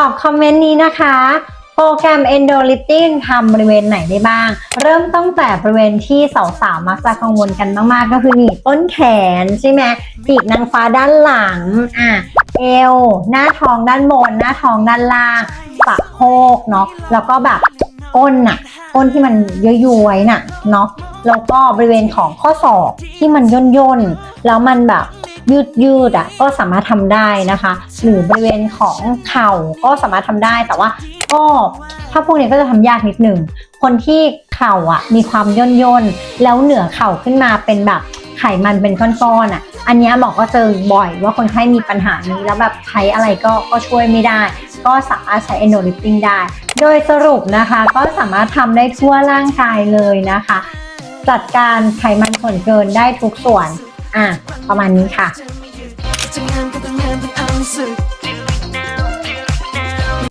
ตอบคอมเมนต์นี้นะคะ โปรแกรม Endolifting ทำบริเวณไหนได้บ้าง เริ่มตั้งแต่บริเวณที่สาวๆมักจะกังวลกันมากๆ ก็คือหนีต้นแขนใช่ไหมปีกนางฟ้าด้านหลังอะเอว หน้าท้องด้านบน หน้าท้องด้านล่างสะโพกเนาะแล้วก็แบบ ก้นน่ะ ก้นที่มันย้อยๆน่ะเนาะแล้วก็บริเวณของข้อศอกที่มันย่นย่นๆแล้วมันแบบยืดยืดอะก็สามารถทำได้นะคะ หรือบริเวณของเข่าก็สามารถทำได้แต่ว่าก็ถ้าพวกนี้ก็จะทำยากนิดหนึ่งคนที่เข่าอะมีความย่นย่นๆแล้วเหนือเข่าขึ้นมาเป็นแบบไขมันเป็นก้อนๆอะ อันนี้หมอก็เจอบ่อยว่าคนไข้มีปัญหานี้แล้วแบบใช้อะไรก็ก็ช่วยไม่ได้ ก็สามารถใช้ endolifting ได้ โดยสรุปนะคะก็สามารถทำได้ทั่วร่างกายเลยนะคะ จัดการไขมันส่วนเกินได้ทุกส่วน อะ ประมาณนี้ค่ะ